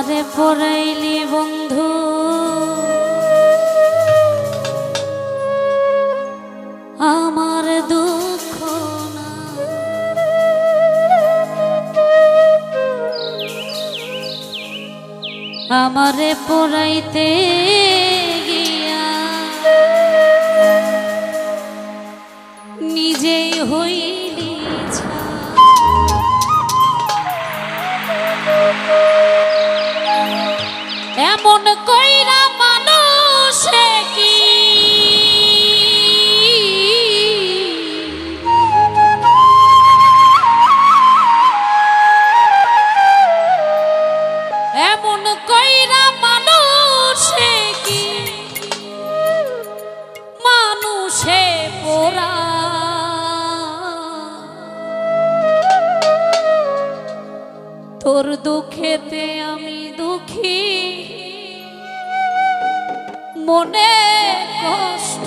আমারে পড়াইলি বন্ধু। আমার দুঃখ আমারে পড়াইতে খেতে আমি দুঃখী। মনে কষ্ট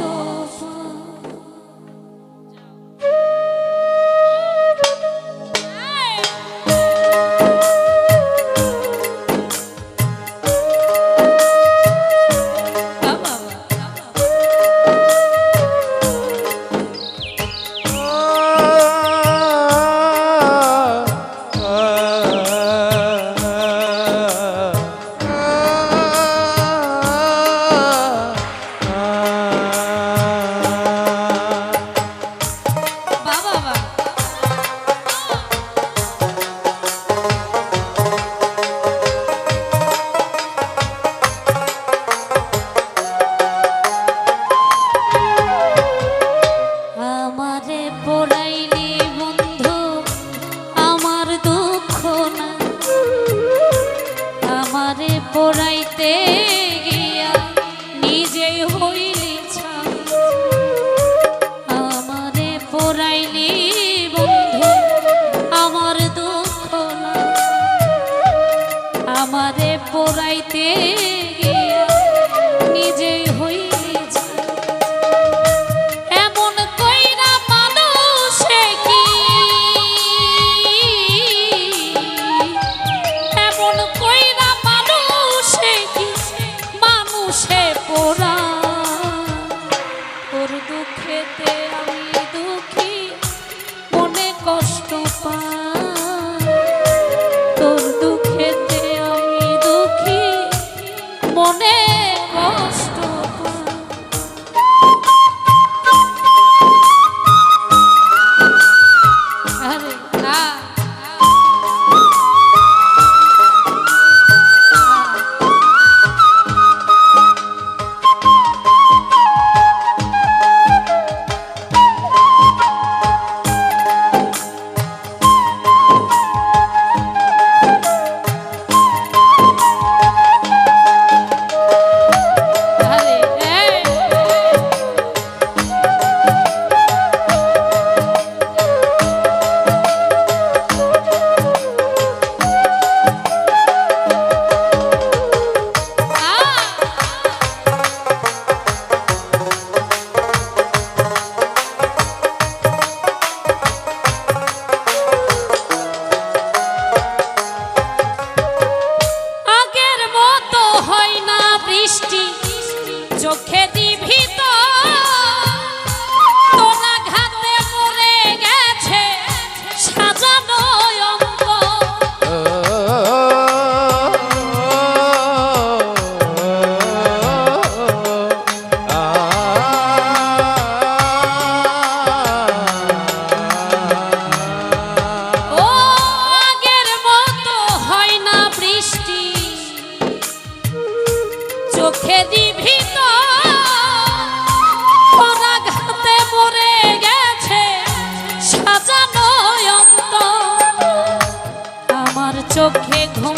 tortura. चोखे घूम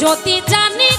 যদি জানি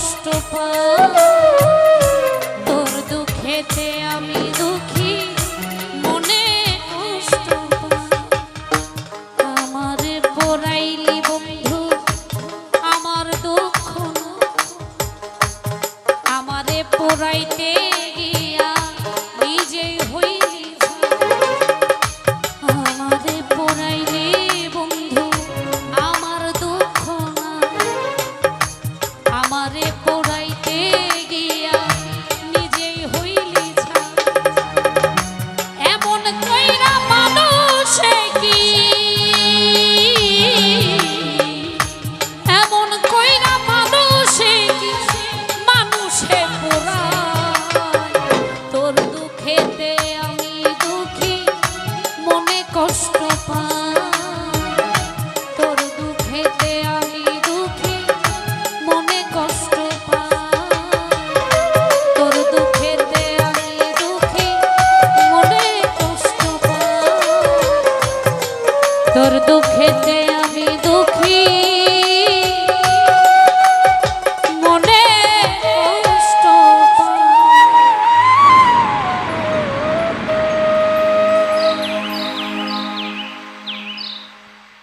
কষ্ট পাও তোর দুঃখেতে আমি দুঃখী, মনে কষ্ট আমার পড়াইলি বন্ধু, আমার দুঃখ আমারে পড়াইতে তোর দুঃখেতে